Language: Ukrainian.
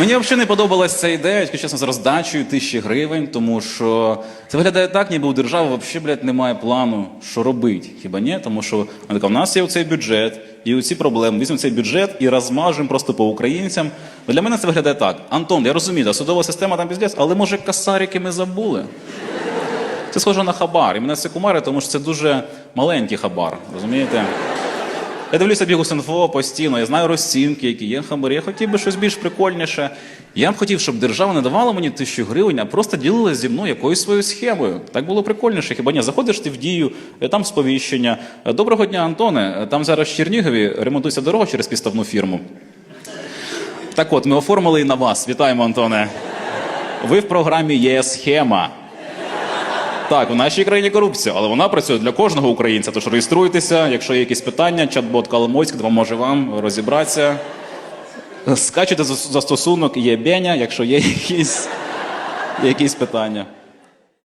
Мені взагалі не подобалася ця ідея, якщо чесно, з роздачею тисячі гривень, тому що це виглядає так, ніби у держави взагалі, блядь, немає плану, що робити. Хіба ні? Тому що вона така, у нас є цей бюджет, і оці проблеми. Візьмемо цей бюджет і розмажемо просто по українцям. Ну, Для мене це виглядає так. Антон, я розумію, да, судова система там піздець, але може касарики ми забули. Це схоже на хабар. І мене це кумари, тому що це дуже маленький хабар. Розумієте? Я дивлюся Бігус.Інфо постійно, я знаю розцінки, які є хабарі. Я хотів би щось більш прикольніше. Я б хотів, щоб держава не давала мені тисячу гривень, а просто ділилася зі мною якоюсь своєю схемою. Так було прикольніше. Хіба ні? Заходиш ти в дію, е, там сповіщення. Е, Доброго дня, Антоне. Е, Там зараз в Чернігові ремонтується дорога через підставну фірму. Так от, ми оформили і на вас. Вітаємо, Антоне. Ви в програмі є схема. Так, у нашій країні корупція, але вона працює для кожного українця. Тож реєструйтеся, якщо є якісь питання, чат-бот Коломойськ допоможе вам розібратися. Скачуйте за- застосунок є Беня, якщо є якісь, якісь питання.